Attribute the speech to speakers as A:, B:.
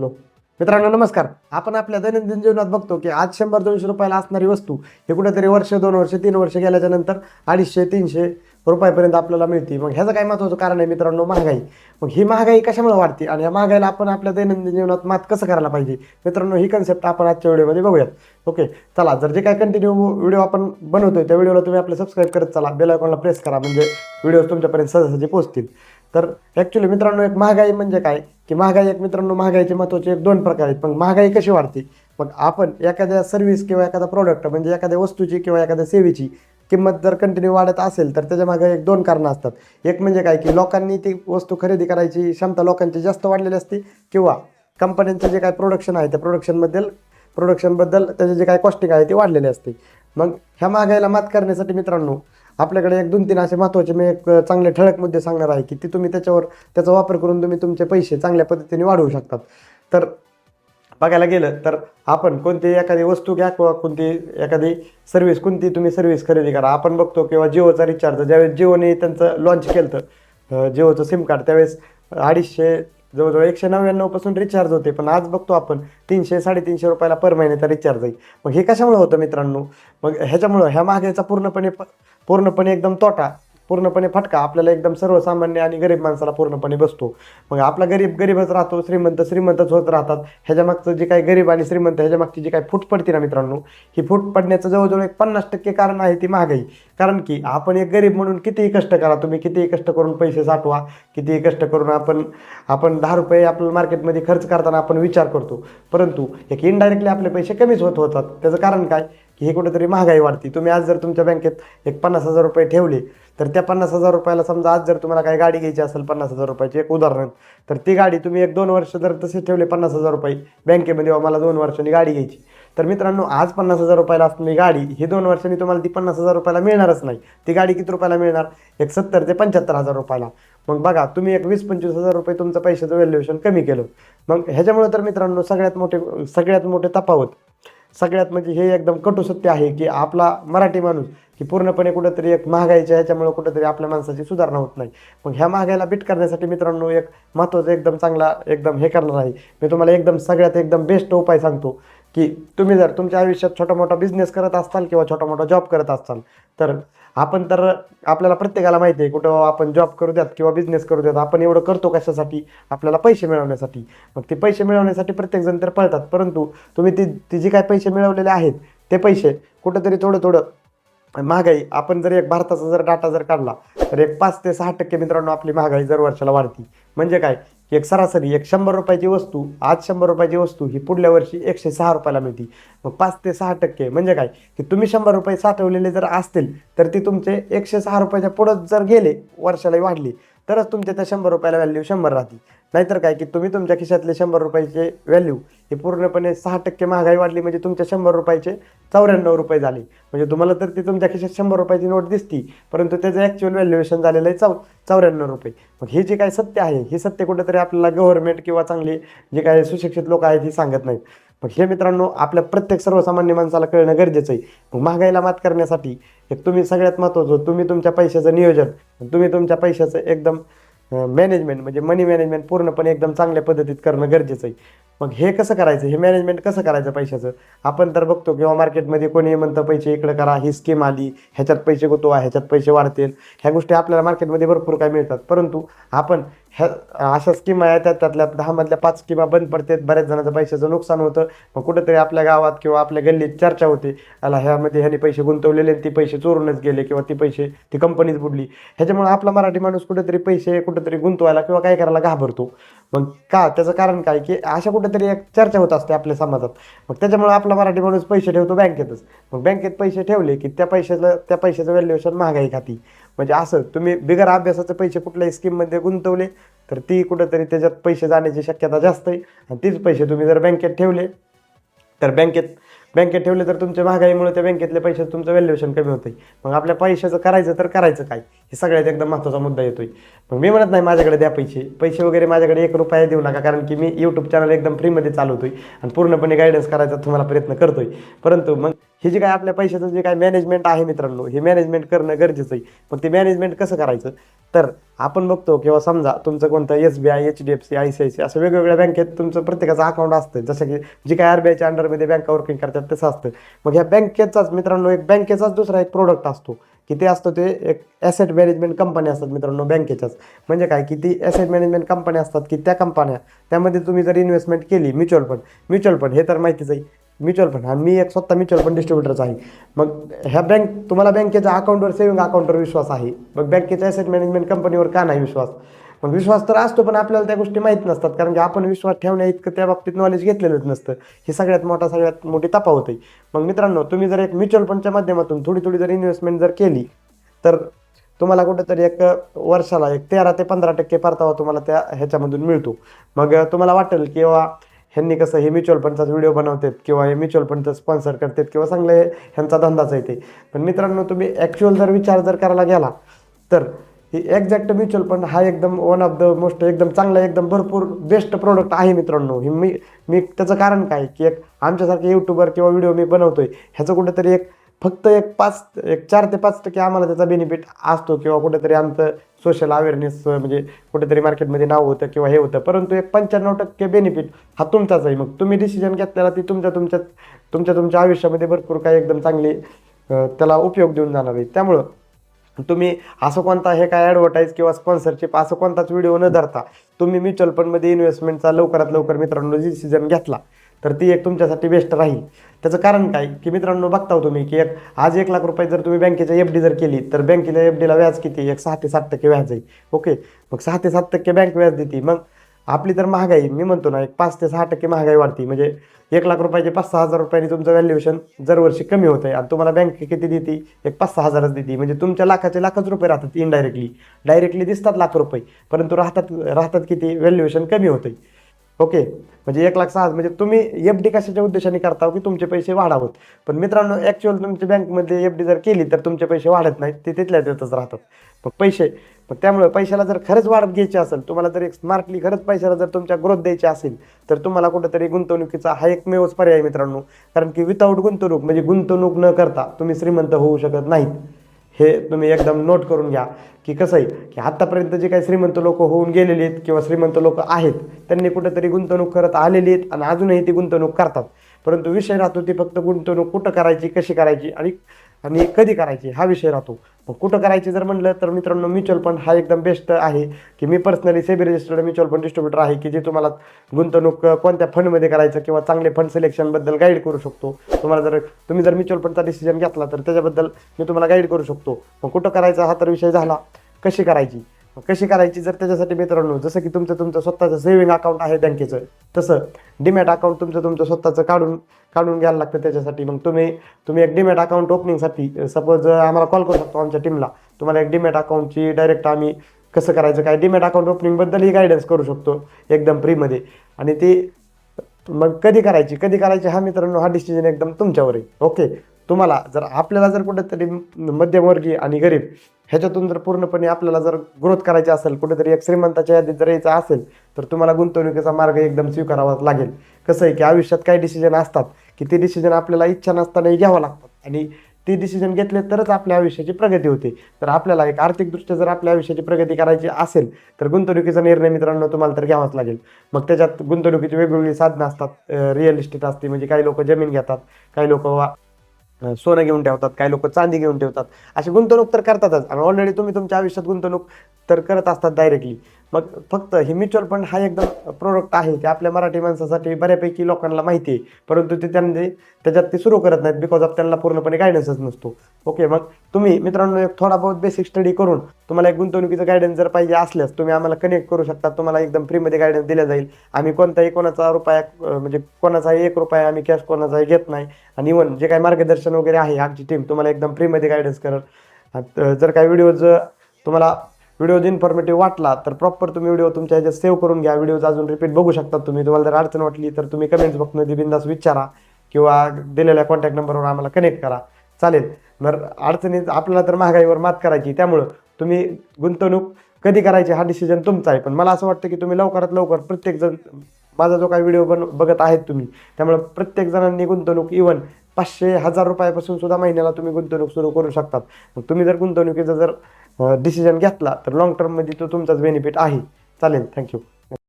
A: Hello. मित्रांनो नमस्कार. आपण आपल्या दैनंदिन जीवनात बघतो की आज शंभर दोनशे रुपयाला असणारी वस्तू हे कुठेतरी वर्ष दोन वर्ष तीन वर्ष गेल्याच्यानंतर अडीचशे तीनशे रुपयापर्यंत आपल्याला मिळते. मग ह्याचं काय महत्त्वाचं कारण आहे मित्रांनो? महागाई. मग ही महागाई कशामुळे वाढते आणि या महागाईला आपण आपल्या दैनंदिन जीवनात मात कसं करायला पाहिजे? मित्रांनो ही कन्सेप्ट आपण आजच्या व्हिडिओमध्ये बघूयात. ओके चला जर जे काय कंटिन्यू व्हिडिओ आपण बनवतोय त्या व्हिडिओला तुम्ही आपलं सबस्क्राईब करत चला. बेल आयकॉनला प्रेस करा म्हणजे व्हिडिओ तुमच्यापर्यंत सहजासहजी पोहोचतील. तर ॲक्च्युली मित्रांनो एक महागाई म्हणजे काय? की महागाई एक मित्रांनो महागाईचे महत्त्वाचे एक दोन प्रकार आहेत. पण महागाई कशी वाढते? मग आपण एखाद्या सर्व्हिस किंवा एखादा प्रोडक्ट म्हणजे एखाद्या वस्तूची किंवा एखाद्या सेवेची किंमत जर कंटिन्यू वाढत असेल तर त्याच्यामागे एक दोन कारणं असतात. एक म्हणजे काय की लोकांनी ती वस्तू खरेदी करायची क्षमता लोकांची जास्त वाढलेली असते किंवा कंपन्यांचं जे काय प्रोडक्शन आहे त्या प्रोडक्शनबद्दल प्रोडक्शनबद्दल त्याचे जे काय कॉस्टिंग आहे ते वाढलेले असते. मग ह्या महागाईला मात करण्यासाठी मित्रांनो आपल्याकडे एक दोन तीन असे महत्त्वाचे मी एक चांगले ठळक मुद्दे सांगणार आहे की ती तुम्ही त्याच्यावर त्याचा वापर करून तुम्ही तुमचे पैसे चांगल्या पद्धतीने वाढवू शकतात. तर बघायला गेलं तर आपण कोणती एखादी वस्तू घ्या किंवा कोणती एखादी सर्व्हिस कोणती तुम्ही सर्व्हिस खरेदी करा. आपण बघतो किंवा जिओचा रिचार्ज ज्यावेळेस जिओने त्यांचं लॉन्च केलं तर जिओचं सिम कार्ड त्यावेळेस अडीचशे जवळजवळ एकशे नव्याण्णवपासून रिचार्ज होते. पण आज बघतो आपण तीनशे साडेतीनशे रुपयाला पर महिन्याचा रिचार्ज आहे. मग हे कशामुळे होतं मित्रांनो? मग ह्याच्यामुळं ह्या महागाईचा पूर्णपणे प- पूर्णपणे एकदम तोटा पूर्णपणे फटका आपल्याला एकदम सर्वसामान्य आणि गरीब माणसाला पूर्णपणे बसतो. मग आपला गरीब गरीबच राहतो श्रीमंत श्रीमंतच होत राहतात. ह्याच्या मागचं जे काही गरीब आणि श्रीमंत ह्याच्या मागची जी काही फूट पडते ना मित्रांनो ही फूट पडण्याचं जवळजवळ एक पन्नास टक्के कारण आहे ती महागाई कारण की आपण एक गरीब म्हणून कितीही कष्ट करा तुम्ही कितीही कष्ट करून पैसे साठवा कितीही कष्ट करून आपण आपण दहा रुपये आपलं मार्केटमध्ये खर्च करताना आपण विचार करतो. परंतु एक इनडायरेक्टली आपले पैसे कमीच होत होतात. त्याचं कारण काय? की हे कुठेतरी महागाई वाढते. तुम्ही आज जर तुमच्या बँकेत एक पन्नास हजार रुपये ठेवले तर त्या पन्नास हजार रुपयाला समजा आज जर तुम्हाला काही गाडी घ्यायची असेल पन्नास हजार रुपयाची एक उदाहरण तर ती गाडी तुम्ही एक दोन वर्ष जर तसे ठेवले पन्नास हजार रुपये बँकेमध्ये मला दोन वर्षांनी गाडी घ्यायची. तर मित्रांनो आज पन्नास हजार रुपयाला असणारी गाडी ही दोन वर्षांनी तुम्हाला ती पन्नास हजार रुपयाला मिळणारच नाही. ती गाडी किती रुपयाला मिळणार? एक सत्तर ते पंच्याहत्तर हजार रुपयाला. मग बघा तुम्ही एक वीस पंचवीस हजार रुपये तुमचं पैशाचं व्हॅल्युएशन कमी केलं. मग ह्याच्यामुळे तर मित्रांनो सगळ्यात मोठे सगळ्यात मोठे तफावत सगळ्यात म्हणजे हे एकदम कटू सत्य आहे की आपला मराठी माणूस की पूर्णपणे कुठंतरी एक महागाईच्या ह्याच्यामुळे कुठंतरी आपल्या माणसाची सुधारणा होत नाही. मग ह्या महागाईला बीट करण्यासाठी मित्रांनो एक महत्त्वाचा एकदम चांगला एकदम हे करणार आहे. मी तुम्हाला एकदम सगळ्यात एकदम बेस्ट उपाय सांगतो की तुम्ही जर तुमच्या आयुष्यात छोटा मोठा बिझनेस करत असाल किंवा छोटा मोठा जॉब करत असाल तर आपण तर आपल्याला प्रत्येकाला माहिती आहे कुठं आपण जॉब करू द्यात किंवा बिझनेस करू द्यात आपण एवढं करतो कशासाठी? आपल्याला पैसे मिळवण्यासाठी. मग ते पैसे मिळवण्यासाठी प्रत्येकजण तर पळतात परंतु तुम्ही ती ती जी काय पैसे मिळवलेले आहेत ते पैसे कुठंतरी थोडं थोडं महागाई आपण जर एक भारताचा जर डाटा जर काढला तर एक पाच ते सहा टक्के मित्रांनो आपली महागाई दर वर्षाला वाढती. म्हणजे काय? एक सरासरी एक शंभर रुपयाची वस्तू आज शंभर रुपयाची वस्तू ही पुढल्या वर्षी एकशे सहा रुपयाला मिळते. मग पाच ते सहा टक्के म्हणजे काय? की तुम्ही शंभर रुपये साठवलेले जर असतील तर ती तुमचे एकशे सहा रुपयाच्या पुढं जर गेले वर्षाला वाढली तरच तुमच्या त्या शंभर रुपयाला व्हॅल्यू शंभर राहते. नाहीतर काय की तुम्ही तुमच्या खिशातले शंभर रुपयाचे व्हॅल्यू हे पूर्णपणे सहा टक्के महागाई वाढली म्हणजे तुमच्या शंभर रुपयाचे चौऱ्याण्णव रुपये झाले. म्हणजे तुम्हाला तर ती तुमच्या खिशात शंभर रुपयाची नोट दिसती परंतु त्याचं ॲक्च्युअल व्हॅल्युएशन झालेलं आहे चौ चौऱ्याण्णव रुपये. मग हे जे काय सत्य आहे हे सत्य कुठेतरी आपल्याला गव्हर्नमेंट किंवा चांगली जे काही सुशिक्षित लोक आहेत ही सांगत नाहीत. मग हे मित्रांनो आपल्या प्रत्येक सर्वसामान्य माणसाला कळणं गरजेचं आहे. मग महागाईला मात करण्यासाठी एक तुम्ही सगळ्यात महत्त्वाचं तुम्ही तुमच्या पैशाचं नियोजन तुम्ही तुमच्या पैशाचं एकदम मॅनेजमेंट म्हणजे मनी मॅनेजमेंट पूर्णपणे एकदम चांगल्या पद्धतीत करणं गरजेचं आहे. मग हे कसं करायचं? हे मॅनेजमेंट कसं करायचं पैशाचं? आपण तर बघतो किंवा मार्केटमध्ये हो, कोणी म्हणतं पैसे इकडे करा ही स्कीम आली ह्याच्यात पैसे गुतवा ह्याच्यात पैसे वाढतील. ह्या गोष्टी आपल्याला मार्केटमध्ये भरपूर काय मिळतात. परंतु आपण ह्या अशा स्कीमा आहेत त्यातल्या दहामधल्या पाच स्कीमा बंद पडतात. बऱ्याच जणांचं पैशाचं नुकसान होतं. मग कुठेतरी आपल्या गावात किंवा आपल्या गल्लीत चर्चा होते. आला ह्यामध्ये ह्याने पैसे गुंतवलेले आणि ती पैसे चोरूनच गेले किंवा ती पैसे ती कंपनीच बुडली. ह्याच्यामुळे आपला मराठी माणूस कुठेतरी पैसे कुठेतरी गुंतवायला किंवा काय करायला घाबरतो. मग का? त्याचं कारण काय? की अशा कुठेतरी एक चर्चा होत असते आपल्या समाजात. मग त्याच्यामुळे आपला मराठी माणूस पैसे ठेवतो बँकेतच. मग बँकेत पैसे ठेवले की त्या पैशाचं त्या पैशाचं व्हॅल्युएशन महागाई खाती. म्हणजे असं तुम्ही बिगर अभ्यासाचे पैसे कुठल्याही स्कीममध्ये गुंतवले तर ती कुठंतरी त्याच्यात पैसे जाण्याची शक्यता जास्त आहे. आणि तीच पैसे तुम्ही जर बँकेत ठेवले तर बँकेत बँकेत ठेवले तर तुमच्या महागाईमुळे त्या बँकेतल्या पैशाचं तुमचं व्हॅल्युएशन कमी होतं मग आपल्या पैशाचं करायचं तर करायचं काय? हे सगळ्यात एकदम महत्त्वाचा मुद्दा येतोय. मग मी म्हणत नाही माझ्याकडे द्या पैसे. पैसे वगैरे माझ्याकडे एक रुपया देऊ नका कारण की मी यूट्यूब चॅनल एकदम फ्रीमध्ये चालवतोय आणि पूर्णपणे गायडन्स करायचा तुम्हाला प्रयत्न करतोय. परंतु मग हे जे काय आपल्या पैशाचं जे काय मॅनेजमेंट आहे मित्रांनो हे मॅनेजमेंट करणं गरजेचं आहे. मग ते मॅनेजमेंट कसं करायचं? तर आपण बघतो किंवा समजा तुमचं कोणतं S B I H D F C I C I C असं वेगवेगळ्या बँकेत तुमचं प्रत्येकाचं अकाउंट असतं. जसं की जी काय आर बी आयच्या अंडरमध्ये बँका वर्किंग करतात तसं असतं. मग ह्या बँकेचाच मित्रांनो एक बँकेचाच दुसरा एक प्रोडक्ट असतो. की ते असतं ते एक ॲसेट मॅनेजमेंट कंपन्या असतात मित्रांनो बँकेच्याच म्हणजे काय? की ती ॲसेट मॅनेजमेंट कंपन्या असतात की त्या कंपन्या त्यामध्ये तुम्ही जर इन्व्हेस्टमेंट केली म्युच्युअल फंड म्युच्युअल फंड हे तर माहितीच आहे. Mutual fund. आणि मी एक स्वतः म्युच्युअल फंड डिस्ट्रीब्युटरच आहे. मग ह्या बँक तुम्हाला बँकेच्या अकाउंटवर सेव्हिंग अकाउंटवर विश्वास आहे. मग बँकेच्या ॲसेट मॅनेजमेंट कंपनीवर का नाही विश्वास? मग विश्वास तर असतो पण आपल्याला त्या गोष्टी माहीत नसतात. कारण की आपण विश्वास ठेवण्या इतकं त्या बाबतीत नॉलेज घेतलेलंच नसतं. ही सगळ्यात मोठा सगळ्यात मोठी तफावत आहे. मग मित्रांनो तुम्ही जर एक म्युच्युअल फंडच्या माध्यमातून थोडी थोडी जर इन्व्हेस्टमेंट जर केली तर तुम्हाला कुठेतरी एक वर्षाला एक तेरा ते पंधरा टक्के परतावा तुम्हाला त्या ह्याच्यामधून मिळतो. मग तुम्हाला वाटेल किंवा ह्यांनी कसं हे म्युच्युअल फंडचाच व्हिडिओ बनवतात किंवा हे म्युच्युअल फंडचं स्पॉन्सर करतात किंवा चांगले ह्यांचा धंदाच आहे ते. पण मित्रांनो तुम्ही ॲक्च्युअल जर विचार जर करायला गेला तर ही एक्झॅक्ट म्युच्युअल फंड हा एकदम वन ऑफ द मोस्ट एकदम चांगला एकदम भरपूर बेस्ट प्रोडक्ट आहे मित्रांनो. ही मी मी त्याचं कारण काय? की एक आमच्यासारखे यूट्यूबर किंवा व्हिडिओ मी बनवतोय ह्याचं कुठेतरी एक फक्त एक पाच एक चार ते पाच टक्के आम्हाला त्याचा बेनिफिट असतो किंवा कुठेतरी आमचं सोशल अवेअरनेस म्हणजे कुठेतरी मार्केटमध्ये नाव होतं किंवा हे होतं. परंतु एक पंच्याण्णव टक्के बेनिफिट हा तुमचाच आहे मग तुम्ही डिसिजन घेतलेला ती तुमच्या तुमच्या तुमच्या तुमच्या आयुष्यामध्ये भरपूर काही एकदम चांगली त्याला उपयोग देऊन जाणार आहे. त्यामुळं तुम्ही असं कोणता हे काय ॲडव्हर्टाईज किंवा स्पॉन्सरशिप असं कोणताच व्हिडिओ न धरता तुम्ही म्युच्युअल फंडमध्ये इन्व्हेस्टमेंटचा लवकरात लवकर मित्रांनो डिसिजन घेतला तर ती एक तुमच्यासाठी बेस्ट राहील. त्याचं कारण काय? की मित्रांनो बघता तुम्ही की एक आज एक लाख रुपये जर तुम्ही बँकेच्या एफ डी जर केली तर बँकेच्या एफ डीला व्याज किती? एक सहा ते सात टक्के व्याज आहे. ओके? मग सहा ते सात टक्के बँक व्याज देते. मग आपली तर महागाई मी म्हणतो ना एक पाच ते सहा टक्के महागाई वाढते. म्हणजे एक लाख रुपयाचे पाच सहा हजार रुपयांनी तुमचं व्हॅल्युएशन दरवर्षी कमी होत आहे आणि तुम्हाला बँक किती देते? एक पाच सहा हजारच देते. म्हणजे तुमच्या लाखाचे लाखच रुपये राहतात इनडायरेक्टली डायरेक्टली दिसतात लाख रुपये परंतु राहतात राहतात किती? व्हॅल्युएशन कमी होते ओके? म्हणजे एक लाख सहा म्हणजे तुम्ही एफ डी कशाच्या उद्देशाने करता हो की तुमचे पैसे वाढावत? पण मित्रांनो ॲक्च्युअल तुमच्या बँकमध्ये एफ डी जर केली तर तुमचे पैसे वाढत नाहीत ते तिथल्या तिथंच राहतात. मग पैसे मग त्यामुळे पैशाला जर खरंच वाढत घ्यायची असेल तुम्हाला जर एक स्मार्टली खरंच पैशाला जर तुमच्या ग्रोथ द्यायची असेल तर तुम्हाला कुठेतरी गुंतवणुकीचा हा एकमेवच पर्याय मित्रांनो. कारण की विदाऊट गुंतवणूक म्हणजे गुंतवणूक न करता तुम्ही श्रीमंत होऊ शकत नाहीत. हे तुम्ही एकदम नोट करून घ्या. की कसं आहे की आत्तापर्यंत जे काही श्रीमंत लोक होऊन गेलेली आहेत किंवा श्रीमंत लोक आहेत त्यांनी कुठंतरी गुंतवणूक करत आलेली आहेत आणि अजूनही ती गुंतवणूक करतात. परंतु विषय राहतो ती फक्त गुंतवणूक कुठं करायची कशी करायची आणि आणि कधी करायची हा विषय राहतो. मग कुठं करायची जर म्हणलं तर मित्रांनो म्युच्युअल फंड हा एकदम बेस्ट आहे की मी personally SEBI registered mutual fund distributor आहे की जे तुम्हाला गुंतवणूक कोणत्या फंडमध्ये करायचं किंवा चांगले फंड सिलेक्शनबद्दल गाईड करू शकतो. तुम्हाला जर तुम्ही जर म्युच्युअल फंडचा डिसिजन घेतला तर त्याच्याबद्दल मी तुम्हाला गाईड करू शकतो. मग कुठं करायचा हा तर विषय झाला. कशी करायची? कशी करायची जर त्याच्यासाठी मित्रांनो जसं की तुमचं तुमचं स्वतःचं सेव्हिंग अकाउंट आहे बँकेचं. तसं डिमॅट अकाउंट तुमचं तुमचं स्वतःचं काढून काढून घ्यायला लागतं त्याच्यासाठी. मग तुम्ही तुम्ही एक डिमॅट अकाउंट ओपनिंगसाठी सपोज आम्हाला कॉल करू शकतो आमच्या टीमला तुम्हाला एक डिमॅट अकाउंटची डायरेक्ट आम्ही कसं करायचं? काय डीमॅट अकाउंट ओपनिंगबद्दलही गायडन्स करू शकतो एकदम फ्रीमध्ये आणि ती मग कधी करायची? कधी करायची? हा मित्रांनो हा डिसिजन एकदम तुमच्यावर आहे. ओके तुम्हाला जर आपल्याला जर कुठेतरी मध्यमवर्गीय आणि गरीब ह्याच्यातून जर पूर्णपणे आपल्याला जर ग्रोथ करायची असेल कुठेतरी एक श्रीमंताच्या यादीत जर यायचं असेल तर तुम्हाला गुंतवणुकीचा मार्ग एकदम स्वीकारावाच लागेल. कसं आहे की आयुष्यात काही डिसिजन असतात की ते डिसिजन आपल्याला इच्छा नसतानाही घ्यावं लागतात. आणि ती डिसिजन घेतले तरच आपल्या आयुष्याची प्रगती होते. तर आपल्याला एक आर्थिकदृष्ट्या जर आपल्या आयुष्याची प्रगती करायची असेल तर गुंतवणुकीचा निर्णय मित्रांनो तुम्हाला तर घ्यावाच लागेल. मग त्याच्यात गुंतवणुकीची वेगवेगळी साधनं असतात रिअल इस्टेट असते म्हणजे काही लोक जमीन घेतात काही लोक सोनं घेऊन ठेवतात काही लोक चांदी घेऊन ठेवतात. अशी गुंतवणूक तर करतातच. आणि ऑलरेडी तुम्ही तुमच्या आयुष्यात गुंतवणूक तर करत असतात डायरेक्टली मग फक्त हे म्युच्युअल फंड हा एकदम प्रोडक्ट आहे ते आपल्या मराठी माणसासाठी बऱ्यापैकी लोकांना माहिती आहे. परंतु ते त्यांनी त्याच्यात ते सुरू करत नाहीत बिकॉज ऑफ त्यांना पूर्णपणे गायडन्सच नसतो. ओके मग तुम्ही मित्रांनो एक थोडा बहुत बेसिक स्टडी करून तुम्हाला एक गुंतवणुकीचं गायडन्स जर पाहिजे असल्यास तुम्ही आम्हाला कनेक्ट करू शकता. तुम्हाला एकदम फ्रीमध्ये गायडन्स दिला जाईल. आम्ही कोणताही कोणाचा रुपया म्हणजे कोणाचाही एक रुपया आम्ही कॅश कोणाचाही घेत नाही. आणि इवन जे काही मार्गदर्शन वगैरे आहे आमची टीम तुम्हाला एकदम फ्रीमध्ये गायडन्स करत जर काही व्हिडिओज तुम्हाला व्हिडिओज इन्फॉर्मेटिव्ह वाटला तर प्रॉपर तुम्ही व्हिडिओ तुमच्या ह्याच्यात सेव्ह करून घ्या. व्हिडिओज अजून रिपीट बघू शकता तुम्ही. तुम्हाला जर अडचण वाटली तर तुम्ही कमेंट्स बॉक्समध्ये बिंदास विचारा किंवा दिलेल्या कॉन्टॅक्ट नंबरवर आम्हाला कनेक्ट करा. चालेल. तर अडचणीत आपल्याला तर महागाईवर मात करायची. त्यामुळं तुम्ही गुंतवणूक कधी करायची हा डिसिजन तुमचा आहे. पण मला असं वाटतं की तुम्ही लवकरात लवकर प्रत्येकजण माझा जो काही व्हिडिओ बन बघत आहेत तुम्ही त्यामुळे प्रत्येक जणांनी गुंतवणूक इवन पाचशे हजार रुपयापासून सुद्धा महिन्याला तुम्ही गुंतवणूक सुरू करू शकतात. मग तुम्ही जर गुंतवणुकीचं जर डिसिजन घेतला तर लॉंग टर्ममध्ये तो तुमचाच बेनिफिट आहे. चालेल थँक्यू